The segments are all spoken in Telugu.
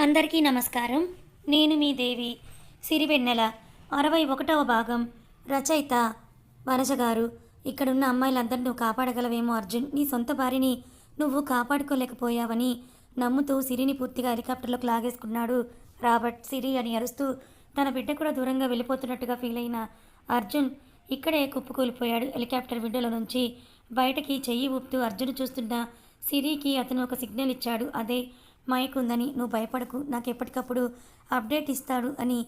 అందరికీ నమస్కారం. నేను మీ దేవి సిరివెన్నెల. అరవై ఒకటవ భాగం. రచయిత వనజ గారు ఇక్కడున్న అమ్మాయిలందరినీ నువ్వు కాపాడగలవేమో అర్జున్. నీ సొంత భార్యని నువ్వు కాపాడుకోలేకపోయావని నమ్ముతూ సిరిని పూర్తిగా హెలికాప్టర్లోకి లాగేసుకున్నాడు రాబర్ట్. సిరి అని అరుస్తూ తన బిడ్డ కూడా దూరంగా వెళ్ళిపోతున్నట్టుగా ఫీల్ అయిన అర్జున్ ఇక్కడే కుప్పకూలిపోయాడు. హెలికాప్టర్ విండోలో నుంచి బయటకి చెయ్యి ఊపుతూ అర్జున్ చూస్తున్న సిరికి అతను ఒక సిగ్నల్ ఇచ్చాడు. అదే మైక్ ఉందని నువ్వు భయపడకు నాకు ఎప్పటికప్పుడు అప్డేట్ ఇస్తాడు అని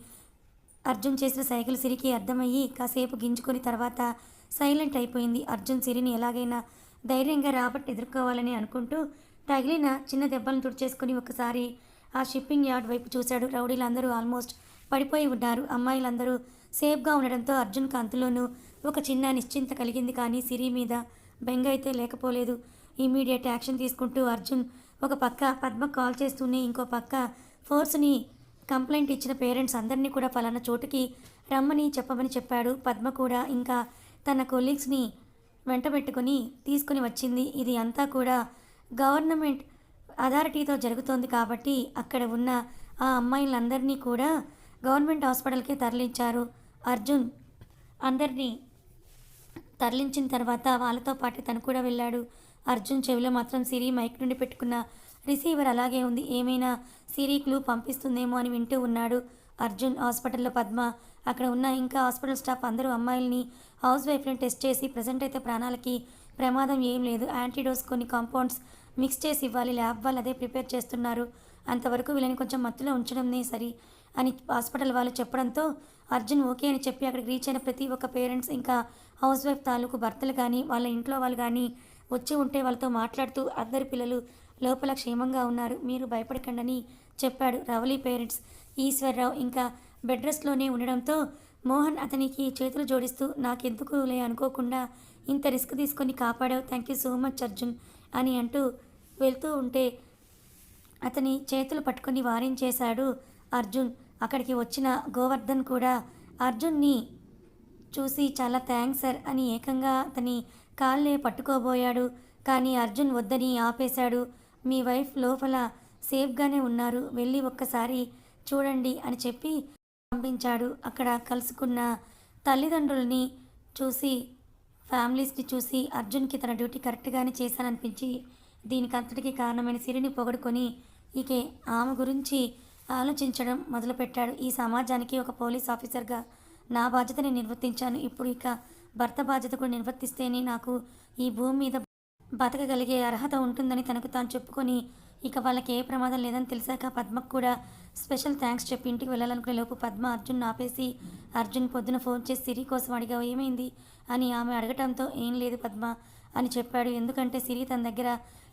అర్జున్ చేసిన సైకిల్ సిరికి అర్థమయ్యి కాసేపు గింజుకొని తర్వాత సైలెంట్ అయిపోయింది. అర్జున్ సిరిని ఎలాగైనా ధైర్యంగా రాబట్టి ఎదుర్కోవాలని అనుకుంటూ తగిలిన చిన్న దెబ్బలను తుడిచేసుకుని ఒకసారి ఆ షిప్పింగ్ యార్డ్ వైపు చూశాడు. రౌడీలందరూ ఆల్మోస్ట్ పడిపోయి ఉన్నారు. అమ్మాయిలందరూ సేఫ్గా ఉండడంతో అర్జున్ కాంతులోనూ ఒక చిన్న నిశ్చింత కలిగింది కానీ సిరి మీద బెంగ అయితే లేకపోలేదు. ఇమీడియట్ యాక్షన్ తీసుకుంటూ అర్జున్ ఒక పక్క పద్మ కాల్ చేస్తూనే ఇంకో పక్క ఫోర్స్ని కంప్లైంట్ ఇచ్చిన పేరెంట్స్ అందరినీ కూడా పలానా చోటుకి రమ్మని చెప్పమని చెప్పాడు. పద్మ కూడా ఇంకా తన కొలీగ్స్ని వెంటబెట్టుకొని తీసుకుని వచ్చింది. ఇది అంతా కూడా గవర్నమెంట్ అథారిటీతో జరుగుతోంది కాబట్టి అక్కడ ఉన్న ఆ అమ్మాయిలందరినీ కూడా గవర్నమెంట్ హాస్పిటల్కే తరలించారు. అర్జున్ అందరినీ తరలించిన తర్వాత వాళ్ళతో పాటు తను కూడా వెళ్ళాడు. అర్జున్ చెవిలో మాత్రం సిరి మైక్ నుండి పెట్టుకున్న రిసీవర్ అలాగే ఉంది. ఏమైనా సిరి క్లూ పంపిస్తుందేమో అని వింటూ ఉన్నాడు అర్జున్. హాస్పిటల్లో పద్మ. అక్కడ ఉన్న ఇంకా హాస్పిటల్ స్టాఫ్ అందరూ అమ్మాయిల్ని హౌస్ వైఫ్ని టెస్ట్ చేసి ప్రజెంట్ అయితే ప్రాణాలకి ప్రమాదం ఏం లేదు. యాంటీడోస్ కొన్ని కాంపౌండ్స్ మిక్స్ చేసి ఇవ్వాలి. ల్యాబ్ వాళ్ళు అదే ప్రిపేర్ చేస్తున్నారు. అంతవరకు వీళ్ళని కొంచెం మత్తులో ఉంచడంనే సరి అని హాస్పిటల్ వాళ్ళు చెప్పడంతో అర్జున్ ఓకే అని చెప్పి అక్కడికి రీచ్ అయిన ప్రతి ఒక్క పేరెంట్స్ ఇంకా హౌస్ వైఫ్ తాలూకు భర్తలు కానీ వాళ్ళ ఇంట్లో వాళ్ళు కానీ వచ్చి ఉంటే వాళ్ళతో మాట్లాడుతూ అందరి పిల్లలు లోపల క్షేమంగా ఉన్నారు మీరు భయపడకండని చెప్పాడు రవలి పేరెంట్స్. ఈశ్వర్రావు ఇంకా బెడ్ రెస్ట్లోనే ఉండడంతో మోహన్ అతనికి చేతులు జోడిస్తూ నాకెందుకులే అనుకోకుండా ఇంత రిస్క్ తీసుకొని కాపాడావు thank you so much Arjun అని అంటూ వెళ్తూ ఉంటే అతని చేతులు పట్టుకొని వారించేశాడు అర్జున్. అక్కడికి వచ్చిన గోవర్ధన్ కూడా అర్జున్ని చూసి చాలా థ్యాంక్స్ సార్ అని ఏకంగా అతని కాళ్ళే పట్టుకోబోయాడు. కానీ అర్జున్ వద్దని ఆపేశాడు. మీ వైఫ్ లోపల సేఫ్గానే ఉన్నారు. వెళ్ళి ఒక్కసారి చూడండి అని చెప్పి పంపించాడు. అక్కడ కలుసుకున్న తల్లిదండ్రులని చూసి ఫ్యామిలీస్ని చూసి అర్జున్కి తన డ్యూటీ కరెక్ట్గానే చేశాననిపించి దీనికంతటికి కారణమైన సిరిని పొగడుకొని ఇకే ఆమె గురించి ఆలోచించడం మొదలుపెట్టాడు. ఈ సమాజానికి ఒక పోలీస్ ఆఫీసర్గా నా బాధ్యతని నిర్వర్తించాను. ఇప్పుడు ఇక భర్త బాధ్యత కూడా నిర్వర్తిస్తేనే నాకు ఈ భూమి మీద బతకగలిగే అర్హత ఉంటుందని తనకు తాను చెప్పుకొని ఇక వాళ్ళకి ఏ ప్రమాదం లేదని తెలిసాక పద్మకు కూడా స్పెషల్ థ్యాంక్స్ చెప్పి ఇంటికి వెళ్ళాలనుకునే లోపు పద్మ అర్జున్ ఆపేసి అర్జున్ పొద్దున ఫోన్ చేసి సిరి కోసం అడిగావు ఏమైంది? అని ఆమె అడగటంతో ఏం లేదు పద్మ అని చెప్పాడు. ఎందుకంటే సిరి తన దగ్గర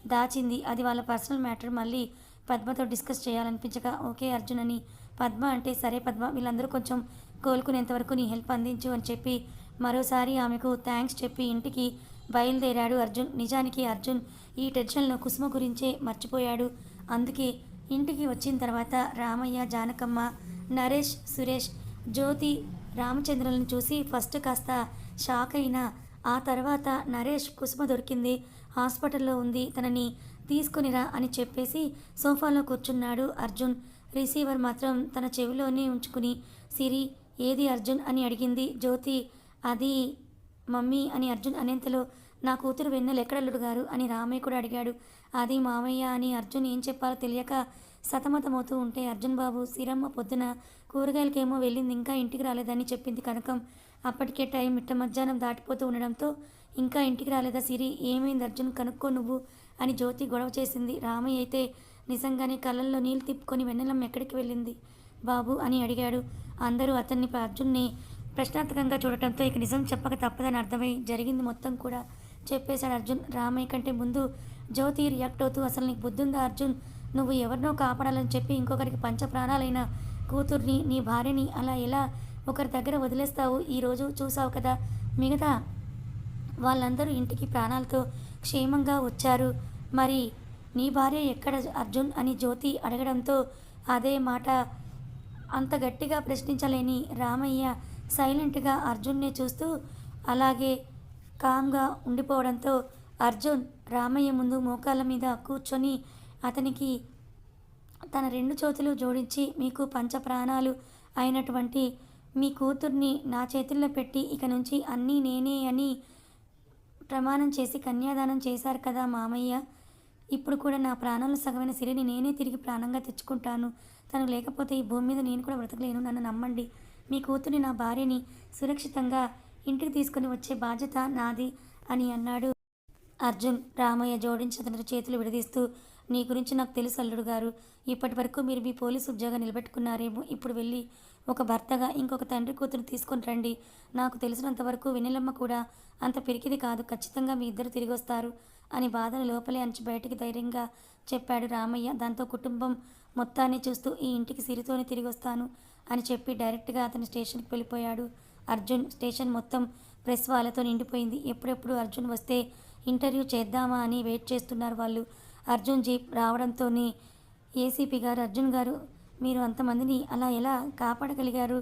దాచింది. అది వాళ్ళ పర్సనల్ మ్యాటర్. మళ్ళీ పద్మతో డిస్కస్ చేయాలనిపించగా ఓకే అర్జున్ అని పద్మ అంటే సరే పద్మ వీళ్ళందరూ కొంచెం కోలుకునేంత వరకు నీ హెల్ప్ అందించు అని చెప్పి మరోసారి ఆమెకు థ్యాంక్స్ చెప్పి ఇంటికి బయలుదేరాడు అర్జున్. నిజానికి అర్జున్ ఈ టెన్షన్లో కుసుమ గురించే మర్చిపోయాడు. అందుకే ఇంటికి వచ్చిన తర్వాత రామయ్య జానకమ్మ నరేష్ సురేష్ జ్యోతి రామచంద్రులను చూసి ఫస్ట్ కాస్త షాక్ అయినా ఆ తర్వాత నరేష్ కుసుమ దొరికింది. హాస్పిటల్లో ఉంది తనని తీసుకునిరా అని చెప్పేసి సోఫాలో కూర్చున్నాడు అర్జున్. రిసీవర్ మాత్రం తన చెవిలోనే ఉంచుకుని సిరి ఏది అర్జున్ అని అడిగింది. జ్యోతి అది మమ్మీ అని అర్జున్ అనేంతలో నా కూతురు వెన్నెలు ఎక్కడల్లుడు గారు అని రామయ్య కూడా అడిగాడు. అది మామయ్య అని అర్జున్ ఏం చెప్పాలో తెలియక సతమతమవుతూ ఉంటే అర్జున్ బాబు సిరమ్మ పొద్దున కూరగాయలకేమో వెళ్ళింది ఇంకా ఇంటికి రాలేదని చెప్పింది కనకం. అప్పటికే టైం మిట్ట మధ్యాహ్నం దాటిపోతూ ఉండడంతో ఇంకా ఇంటికి రాలేదా సిరి? ఏమైంది అర్జున్? కనుక్కో నువ్వు అని జ్యోతి గొడవ చేసింది. రామయ్య అయితే నిజంగానే కళ్ళల్లో నీళ్ళు తిప్పుకొని వెన్నెలమ్మ ఎక్కడికి వెళ్ళింది బాబు అని అడిగాడు. అందరూ అతన్ని అర్జున్ని ప్రశ్నార్థకంగా చూడటంతో ఇక నిజం చెప్పక తప్పదని అర్థమై జరిగింది మొత్తం కూడా. చెప్పేశాడు అర్జున్. రామయ్య కంటే ముందు జ్యోతి రియాక్ట్ అవుతూ అసలు నీకు బుద్ధుందా అర్జున్? నువ్వు ఎవరినో కాపాడాలని చెప్పి ఇంకొకరికి పంచ ప్రాణాలైన కూతుర్ని నీ భార్యని అలా ఎలా ఒకరి దగ్గర వదిలేస్తావు? ఈరోజు చూసావు కదా మిగతా వాళ్ళందరూ ఇంటికి ప్రాణాలతో క్షేమంగా వచ్చారు. మరి నీ భార్య ఎక్కడ అర్జున్? అని జ్యోతి అడగడంతో అదే మాట అంత గట్టిగా ప్రశ్నించలేని రామయ్య సైలెంట్గా అర్జున్ని చూస్తూ అలాగే కామ్గా ఉండిపోవడంతో అర్జున్ రామయ్య ముందు మోకాళ్ళ మీద కూర్చొని అతనికి తన రెండు చేతులు జోడించి మీకు పంచ ప్రాణాలు అయినటువంటి మీ కూతుర్ని నా చేతుల్లో పెట్టి ఇక నుంచి అన్నీ నేనే అని ప్రమాణం చేసి కన్యాదానం చేశారు కదా మామయ్య. ఇప్పుడు కూడా నా ప్రాణాలు సగమైన సిరిని నేనే తిరిగి ప్రాణంగా తెచ్చుకుంటాను. తను లేకపోతే ఈ భూమి మీద నేను కూడా బ్రతకలేను. నన్ను నమ్మండి. మీ కూతురి నా భార్యని సురక్షితంగా ఇంటికి తీసుకుని వచ్చే బాధ్యత నాది అని అన్నాడు. అర్జున్ రామయ్య జోడించి అతని చేతులు విడదీస్తూ నీ గురించి నాకు తెలుసు అల్లుడు గారు. ఇప్పటి వరకు మీరు మీ పోలీసు ఉద్యోగం నిలబెట్టుకున్నారేమో. ఇప్పుడు వెళ్ళి ఒక భర్తగా ఇంకొక తండ్రి కూతురు తీసుకొని రండి. నాకు తెలిసినంతవరకు వినిలమ్మ వెన్నెలమ్మ కూడా అంత పిరికిది కాదు. ఖచ్చితంగా మీ ఇద్దరు తిరిగి వస్తారు అని బాధను లోపలే అంచి బయటికి ధైర్యంగా చెప్పాడు రామయ్య. దాంతో కుటుంబం మొత్తాన్ని చూస్తూ ఈ ఇంటికి సిరితోనే తిరిగి వస్తాను. అని చెప్పి డైరెక్ట్గా అతని స్టేషన్కి వెళ్ళిపోయాడు. అర్జున్ స్టేషన్ మొత్తం ప్రెస్ వాళ్ళతో నిండిపోయింది. ఎప్పుడెప్పుడు అర్జున్ వస్తే ఇంటర్వ్యూ చేద్దామా అని వెయిట్ చేస్తున్నారు వాళ్ళు. అర్జున్ జీప్ రావడంతో ఏసీపీ గారు అర్జున్ గారు మీరు అంతమందిని అలా ఎలా కాపాడగలిగారు?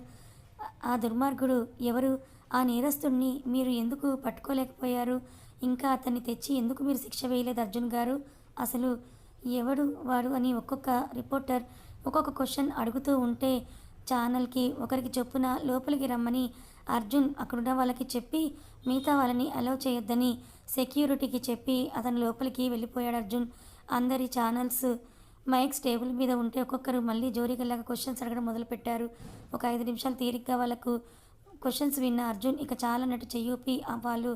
ఆ దుర్మార్గుడు ఎవరు? ఆ నేరస్తుడిని మీరు ఎందుకు పట్టుకోలేకపోయారు? ఇంకా అతన్ని తెచ్చి ఎందుకు మీరు శిక్ష వేయలేదు అర్జున్ గారు? అసలు ఎవడు వాడు అని ఒక్కొక్క రిపోర్టర్ ఒక్కొక్క క్వశ్చన్ అడుగుతూ ఉంటే ఛానల్కి ఒకరికి చొప్పున లోపలికి రమ్మని అర్జున్ అక్కడున్న వాళ్ళకి చెప్పి మిగతా వాళ్ళని అలౌ చేయొద్దని సెక్యూరిటీకి చెప్పి అతను లోపలికి వెళ్ళిపోయాడు అర్జున్. అందరి ఛానల్స్ మైక్స్ టేబుల్ మీద ఉంటే ఒక్కొక్కరు మళ్ళీ జోరీగల్లాగా క్వశ్చన్స్ అడగడం మొదలుపెట్టారు. ఒక ఐదు నిమిషాలు తీరిగ్గా వాళ్ళకు క్వశ్చన్స్ విన్న అర్జున్ ఇక చాలన్నట్టు చెయ్యూపి ఆ వాళ్ళు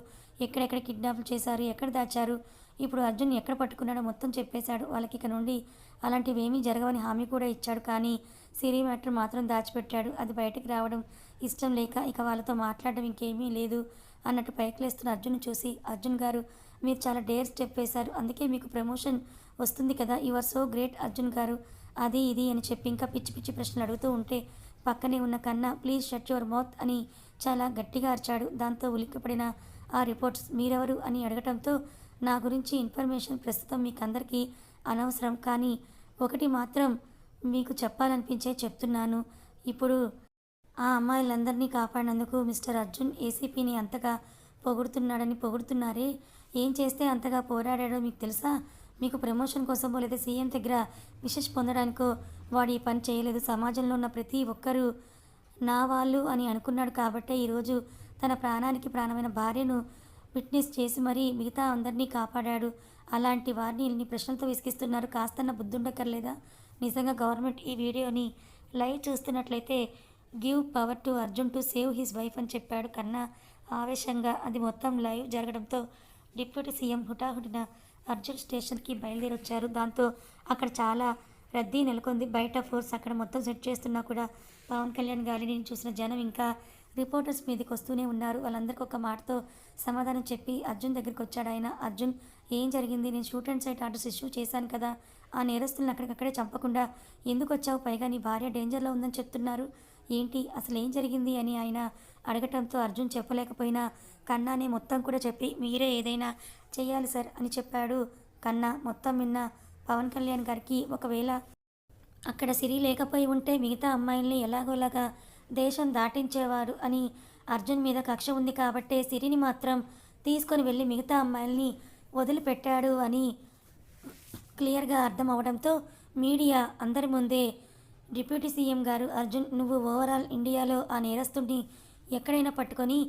ఎక్కడెక్కడ కిడ్నాప్లు చేశారు ఎక్కడ దాచారు ఇప్పుడు అర్జున్ ఎక్కడ పట్టుకున్నాడో మొత్తం చెప్పేశాడు. వాళ్ళకి ఇక నుండి అలాంటివి ఏమీ జరగవని హామీ కూడా ఇచ్చాడు కానీ సిరి మ్యాటర్ మాత్రం దాచిపెట్టాడు. అది బయటకు రావడం ఇష్టం లేక ఇక వాళ్ళతో మాట్లాడడం ఇంకేమీ లేదు అన్నట్టు పైకిలేస్తున్న అర్జున్ చూసి అర్జున్ గారు మీరు చాలా డేర్ స్టెప్ వేశారు అందుకే మీకు ప్రమోషన్ వస్తుంది కదా. You are so great Arjun garu. అది ఇది అని చెప్పి ఇంకా పిచ్చి పిచ్చి ప్రశ్నలు అడుగుతూ ఉంటే పక్కనే ఉన్న కన్నా ప్లీజ్ షట్ యువర్ మౌత్ అని చాలా గట్టిగా అరిచాడు. దాంతో ఉలిక్కిపడిన ఆ రిపోర్ట్స్ మీరెవరు? అని అడగటంతో నా గురించి ఇన్ఫర్మేషన్ ప్రస్తుతం మీకు అందరికీ అనవసరం. కానీ ఒకటి మాత్రం మీకు చెప్పాలనిపించే చెప్తున్నాను. ఇప్పుడు ఆ అమ్మాయిలందరినీ కాపాడినందుకు మిస్టర్ అర్జున్ ఏసీపీని అంతగా పొగుడుతున్నాడని పొగుడుతున్నారే? ఏం చేస్తే అంతగా పోరాడాడో మీకు తెలుసా? మీకు ప్రమోషన్ కోసమో లేదా సీఎం దగ్గర విశేష పొందడానికో వాడు ఈ పని చేయలేదు. సమాజంలో ఉన్న ప్రతి ఒక్కరూ నా వాళ్ళు అని అనుకున్నాడు కాబట్టే ఈరోజు తన ప్రాణానికి ప్రాణమైన భార్యను విట్నెస్ చేసి మరీ మిగతా అందరినీ కాపాడాడు. అలాంటి వారిని ఇన్ని ప్రశ్నలతో విసిగిస్తున్నారు. కాస్తన్న బుద్ధుండక్కర్లేదా? నిజంగా గవర్నమెంట్ ఈ వీడియోని లైవ్ చూస్తున్నట్లయితే give power to Arjun to save his wife అని చెప్పాడు. కన్నా ఆవేశంగా అది మొత్తం లైవ్ జరగడంతో డిప్యూటీ సీఎం హుటాహుటిన అర్జున్ స్టేషన్కి బయలుదేరొచ్చారు. దాంతో అక్కడ చాలా రద్దీ నెలకొంది. బయట ఫోర్స్ అక్కడ మొత్తం సెట్ చేస్తున్నా కూడా పవన్ కళ్యాణ్ గాలిని చూసిన జనం ఇంకా రిపోర్టర్స్ మీదకి వస్తూనే ఉన్నారు. వాళ్ళందరికీ ఒక మాటతో సమాధానం చెప్పి అర్జున్ దగ్గరికి వచ్చాడు ఆయన. అర్జున్ ఏం జరిగింది? నేను shoot and sight orders issue చేశాను కదా. ఆ నేరస్తులను అక్కడికక్కడే చంపకుండా ఎందుకు వచ్చావు? పైగా నీ భార్య డేంజర్లో ఉందని చెప్తున్నారు. ఏంటి? అసలు ఏం జరిగింది? అని ఆయన అడగటంతో అర్జున్ చెప్పలేకపోయినా కన్నానే మొత్తం కూడా చెప్పి మీరే ఏదైనా చేయాలి సార్ అని చెప్పాడు కన్నా. మొత్తం విన్న పవన్ కళ్యాణ్ గారికి ఒకవేళ అక్కడ సిరి లేకపోయి ఉంటే మిగతా అమ్మాయిల్ని ఎలాగోలాగా దేశం దాటించేవారు అని అర్జున్ మీద కక్ష ఉంది కాబట్టే సిరిని మాత్రం తీసుకొని వెళ్ళి మిగతా అమ్మాయిల్ని వదిలిపెట్టాడు అని క్లియర్గా అర్థం అవడంతో మీడియా అందరి ముందే డిప్యూటీ సీఎం గారు అర్జున్ నువ్వు ఓవరాల్ ఇండియాలో ఆ నేరస్తుడిని ఎక్కడైనా పట్టుకొని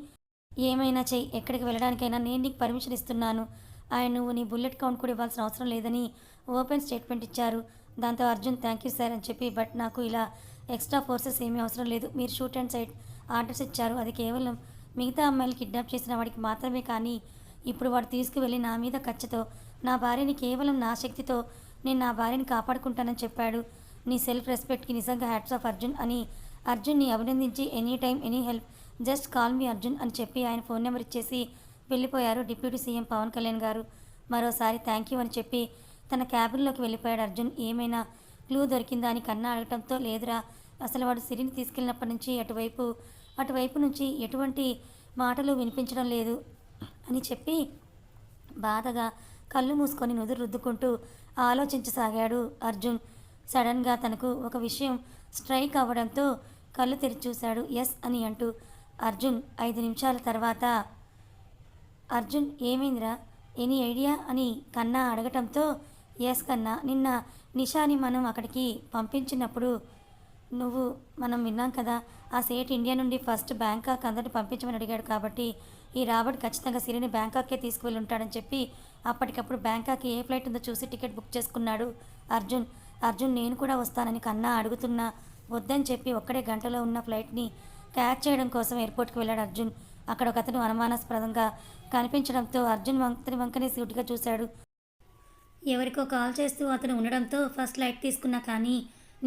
ఏమైనా చెయ్యి ఎక్కడికి వెళ్ళడానికైనా నేను నీకు పర్మిషన్ ఇస్తున్నాను. ఆయన నువ్వు నీ బుల్లెట్ కౌంట్ కూడా ఇవ్వాల్సిన అవసరం లేదని ఓపెన్ స్టేట్మెంట్ ఇచ్చారు. దాంతో అర్జున్ థ్యాంక్ యూ సార్ అని చెప్పి బట్ నాకు ఇలా ఎక్స్ట్రా ఫోర్సెస్ ఏమీ అవసరం లేదు. మీరు షూట్ అండ్ సైడ్ ఆర్డర్స్ ఇచ్చారు. అది కేవలం మిగతా అమ్మాయిలు కిడ్నాప్ చేసిన వాడికి మాత్రమే కానీ ఇప్పుడు వాడు తీసుకువెళ్ళి నా మీద కచ్చతో నా భార్యని కేవలం నా శక్తితో నేను నా భార్యని కాపాడుకుంటానని చెప్పాడు. నీ సెల్ఫ్ రెస్పెక్ట్కి నిజంగా హ్యాట్స్ ఆఫ్ అర్జున్ అని అర్జున్ని అభినందించి any time any help just call me Arjun అని చెప్పి ఆయన ఫోన్ నెంబర్ ఇచ్చేసి వెళ్ళిపోయారు డిప్యూటీ సీఎం పవన్ కళ్యాణ్ గారు. మరోసారి థ్యాంక్ యూ అని చెప్పి తన క్యాబిన్లోకి వెళ్ళిపోయాడు అర్జున్. ఏమైనా క్లూ దొరికిందా అని కన్నా అడగటంతో లేదురా అసలు వాడు సిరిని తీసుకెళ్ళినప్పటి నుంచి అటువైపు అటువైపు నుంచి ఎటువంటి మాటలు వినిపించడం లేదు. అని చెప్పి బాధగా కళ్ళు మూసుకొని నుదురు రుద్దుకుంటూ ఆలోచించసాగాడు అర్జున్. సడన్గా తనకు ఒక విషయం స్ట్రైక్ అవ్వడంతో కళ్ళు తెరిచి చూశాడు ఎస్ అని అంటూ అర్జున్ ఐదు నిమిషాల తర్వాత అర్జున్ ఏమైందిరా? Any idea? అని కన్నా అడగటంతో ఎస్ కన్నా నిన్న నిషాని మనం అక్కడికి పంపించినప్పుడు నువ్వు మనం విన్నాం కదా ఆ సేట్ ఇండియా నుండి ఫస్ట్ బ్యాంకాక్ అందరిని పంపించమని అడిగాడు కాబట్టి ఈ రాబర్ట్ ఖచ్చితంగా సిరిని బ్యాంకాక్కే తీసుకువెళ్ళి ఉంటాడని చెప్పి అప్పటికప్పుడు బ్యాంకాక్కి ఏ ఫ్లైట్ ఉందో చూసి టికెట్ బుక్ చేసుకున్నాడు అర్జున్. అర్జున్ నేను కూడా వస్తానని కన్నా అడుగుతున్నా. వద్దని చెప్పి ఒక్కడే గంటలో ఉన్న ఫ్లైట్ని క్యాచ్ చేయడం కోసం ఎయిర్పోర్ట్కి వెళ్ళాడు అర్జున్. అక్కడ ఒక అతను అనుమానాస్పదంగా కనిపించడంతో అర్జున్ వంకని వంకని సూటిగా చూశాడు. ఎవరికో కాల్ చేస్తూ అతను ఉండడంతో ఫస్ట్ లైట్ తీసుకున్నా కానీ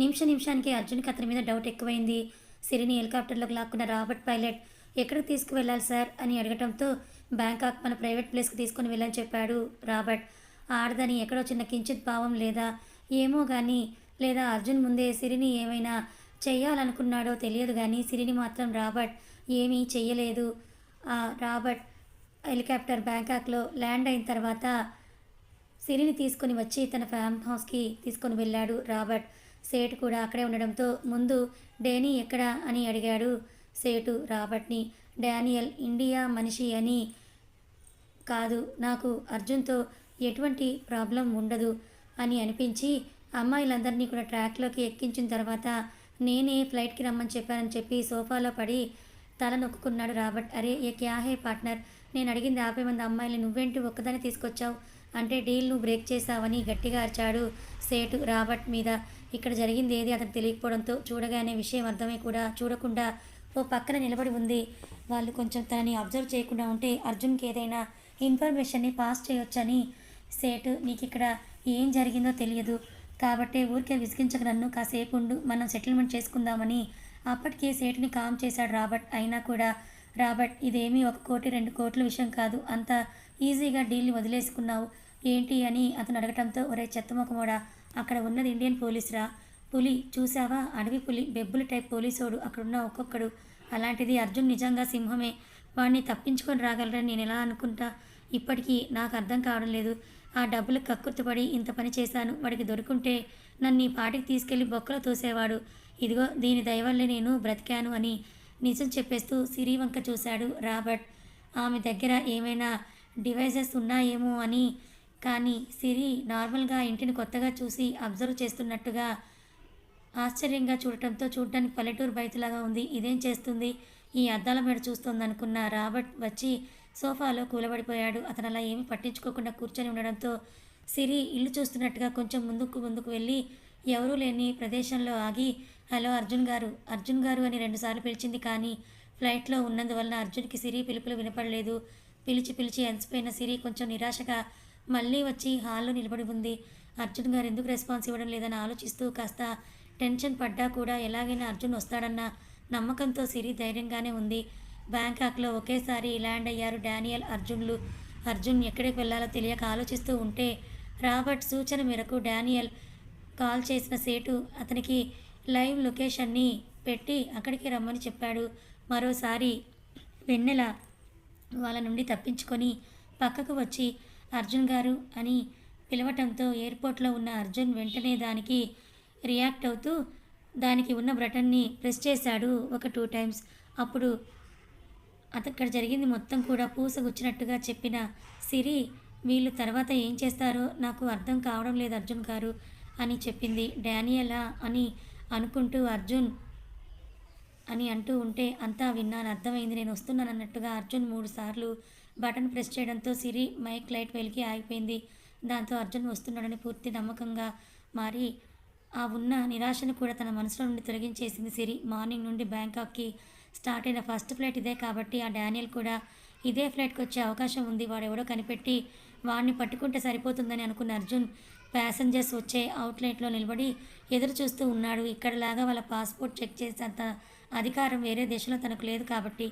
నిమిష నిమిషానికి అర్జున్కి అతని మీద డౌట్ ఎక్కువైంది. సిరిని హెలికాప్టర్లోకి లాక్కున్న రాబర్ట్ పైలట్ ఎక్కడికి తీసుకువెళ్ళాలి సార్ అని అడగటంతో బ్యాంకాక్ మన ప్రైవేట్ ప్లేస్కి తీసుకుని వెళ్ళని చెప్పాడు రాబర్ట్. ఆడదని ఎక్కడో చిన్న కించిత్ భావం లేదా ఏమో కానీ లేదా అర్జున్ ముందే సిరిని ఏమైనా చేయాలనుకున్నాడో తెలియదు కానీ సిరిని మాత్రం రాబర్ట్ ఏమీ చెయ్యలేదు. ఆ రాబర్ట్ హెలికాప్టర్ బ్యాంకాక్లో ల్యాండ్ అయిన తర్వాత సిరిని తీసుకొని వచ్చి తన ఫ్యామ్ హౌస్కి తీసుకొని వెళ్ళాడు రాబర్ట్. సేటు కూడా అక్కడే ఉండడంతో ముందు డేనీ ఎక్కడ అని అడిగాడు. సేటు రాబర్ట్ని డానియల్ ఇండియా మనిషి అని కాదు. నాకు అర్జున్తో ఎటువంటి ప్రాబ్లం ఉండదు అని అనిపించి అమ్మాయిలందరినీ కూడా ట్రాక్లోకి ఎక్కించిన తర్వాత నేనే ఫ్లైట్కి రమ్మని చెప్పానని చెప్పి సోఫాలో పడి తల నొక్కున్నాడు రాబర్ట్. అరే ఏ క్యా హే పార్ట్నర్? నేను అడిగింది యాభై మంది అమ్మాయిలు నువ్వేంటి ఒక్కదాన్ని తీసుకొచ్చావు? అంటే డీల్ నువ్వు బ్రేక్ చేశావని గట్టిగా అరిచాడు సేటు రాబర్ట్ మీద. ఇక్కడ జరిగింది ఏది అతనికి తెలియకపోవడంతో చూడగానే విషయం అర్థమై కూడా చూడకుండా ఓ పక్కన నిలబడి ఉంది. వాళ్ళు కొంచెం తనని అబ్జర్వ్ చేయకుండా ఉంటే అర్జున్కి ఏదైనా ఇన్ఫర్మేషన్ని పాస్ చేయొచ్చని సేటు నీకు ఇక్కడ ఏం జరిగిందో తెలియదు. కాబట్టి ఊరికే విసిగించక నన్ను కాసేపు ఉండు మనం సెటిల్మెంట్ చేసుకుందామని. అప్పటికే సేటుని కామ్ చేశాడు రాబర్ట్. అయినా కూడా రాబర్ట్ ఇదేమీ ఒక కోటి రెండు కోట్ల విషయం కాదు. అంత ఈజీగా డీల్ని వదిలేసుకున్నావు. ఏంటి అని అతను అడగటంతో ఒరే చెత్తమొకమోడా అక్కడ ఉన్నది ఇండియన్ పోలీసురా? పులి చూసావా అడవి పులి బెబ్బుల టైప్ పోలీసోడు అక్కడున్న ఒక్కొక్కడు. అలాంటిది అర్జున్ నిజంగా సింహమే. వాడిని తప్పించుకొని రాగలరని నేను ఎలా అనుకుంటా? ఇప్పటికీ నాకు అర్థం కావడం లేదు. ఆ డబ్బులకు కక్కుర్తిపడి ఇంత పని చేశాను. వాడికి దొరుకుంటే నన్ను ఈ పాటికి తీసుకెళ్ళి బొక్కలో తోసేవాడు. ఇదిగో దీని దయవల్లే నేను బ్రతికాను అని నిజం చెప్పేస్తూ సిరి వంక చూశాడు రాబర్ట్. ఆమె దగ్గర ఏమైనా డివైజెస్ ఉన్నాయేమో అని. కానీ సిరి నార్మల్గా ఇంటిని కొత్తగా చూసి అబ్జర్వ్ చేస్తున్నట్టుగా ఆశ్చర్యంగా చూడటంతో చూడటానికి పల్లెటూరు బయటలాగా ఉంది. ఇదేం చేస్తుంది? ఈ అద్దాల మీద చూస్తుంది అనుకున్న రాబర్ట్ వచ్చి సోఫాలో కూలబడిపోయాడు. అతను అలా ఏమీ పట్టించుకోకుండా కూర్చొని ఉండడంతో సిరి ఇల్లు చూస్తున్నట్టుగా కొంచెం ముందుకు ముందుకు వెళ్ళి ఎవరూ లేని ప్రదేశంలో ఆగి హలో అర్జున్ గారు అర్జున్ గారు అని రెండుసార్లు పిలిచింది. కానీ ఫ్లైట్లో ఉన్నందువలన అర్జున్కి సిరి పిలుపులు వినపడలేదు. పిలిచి పిలిచి అలసిపోయిన సిరి కొంచెం నిరాశగా మళ్ళీ వచ్చి హాల్లో నిలబడి ఉంది. అర్జున్ గారు ఎందుకు రెస్పాన్స్ ఇవ్వడం లేదని ఆలోచిస్తూ కాస్త టెన్షన్ పడ్డా కూడా ఎలాగైనా అర్జున్ వస్తాడన్న నమ్మకంతో సిరి ధైర్యంగానే ఉంది. బ్యాంకాక్లో ఒకేసారి ల్యాండ్ అయ్యారు డానియల్ అర్జున్లు. అర్జున్ ఎక్కడికి వెళ్ళాలో తెలియక ఆలోచిస్తూ ఉంటే రాబర్ట్ సూచన మేరకు డానియల్ కాల్ చేసిన సేటు అతనికి లైవ్ లొకేషన్ని పెట్టి అక్కడికి రమ్మని చెప్పాడు. మరోసారి వెన్నెల వాళ్ళ నుండి తప్పించుకొని పక్కకు వచ్చి అర్జున్ గారు అని పిలవటంతో ఎయిర్పోర్ట్లో ఉన్న అర్జున్ వెంటనే దానికి రియాక్ట్ అవుతూ దానికి ఉన్న బటన్ని ప్రెస్ చేశాడు ఒక టూ టైమ్స్. అప్పుడు అక్కడ జరిగింది మొత్తం కూడా పూసగుచ్చినట్టుగా చెప్పిన సిరి వీళ్ళు తర్వాత ఏం చేస్తారో నాకు అర్థం కావడం లేదు అర్జున్ గారు అని చెప్పింది. డానియలా అని అనుకుంటూ అర్జున్ అని అంటూ ఉంటే అంతా విన్నాను అర్థమైంది నేను వస్తున్నాను అన్నట్టుగా అర్జున్ మూడు సార్లు బటన్ ప్రెస్ చేయడంతో సిరి మైక్ లైట్ వెలికి ఆగిపోయింది. దాంతో అర్జున్ వస్తున్నాడని పూర్తి నమ్మకంగా మారి ఆ ఉన్న నిరాశను కూడా తన మనసులో నుండి తొలగించేసింది సిరి. మార్నింగ్ నుండి బ్యాంకాక్కి స్టార్ట్ అయిన ఫస్ట్ ఫ్లైట్ ఇదే కాబట్టి ఆ డానియల్ కూడా ఇదే ఫ్లైట్కి వచ్చే అవకాశం ఉంది. వాడెవడో కనిపెట్టి వాడిని పట్టుకుంటే సరిపోతుందని అనుకున్న అర్జున్ ప్యాసింజర్స్ వచ్చే అవుట్లెట్లో నిలబడి ఎదురు చూస్తూ ఉన్నాడు. ఇక్కడలాగా వాళ్ళ పాస్పోర్ట్ చెక్ చేసేంత అధికారం వేరే దేశంలో తనకు లేదు కాబట్టి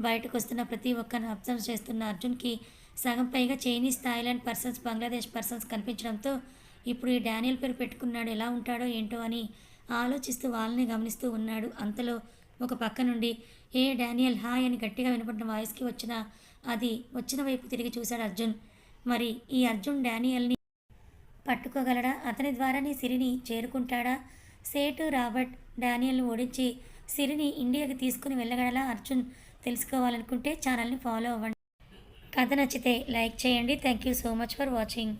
బయటకు వస్తున్న ప్రతి ఒక్కరిని అబ్జర్వ్ చేస్తున్న అర్జున్కి సగం పైగా Chinese Thailand persons Bangladesh persons కనిపించడంతో ఇప్పుడు ఈ డానియల్ పేరు పెట్టుకున్నాడు ఎలా ఉంటాడో ఏంటో అని ఆలోచిస్తూ వాళ్ళని గమనిస్తూ ఉన్నాడు. అంతలో ఒక పక్క నుండి ఏ డానియల్ హాయ్ అని గట్టిగా వినపడిన వాయిస్కి వచ్చిన అది వచ్చిన వైపు తిరిగి చూశాడు అర్జున్. మరి ఈ అర్జున్ డానియల్ని పట్టుకోగలడా? అతని ద్వారానే సిరిని చేరుకుంటాడా? సేటు రాబర్ట్ డానియల్ని ఓడించి సిరిని ఇండియాకి తీసుకుని వెళ్ళగలలా అర్జున్ తెలుసుకోవాలనుకుంటే ఛానల్ని ఫాలో అవ్వండి. కథ నచ్చితే లైక్ చేయండి. Thank you so much for watching.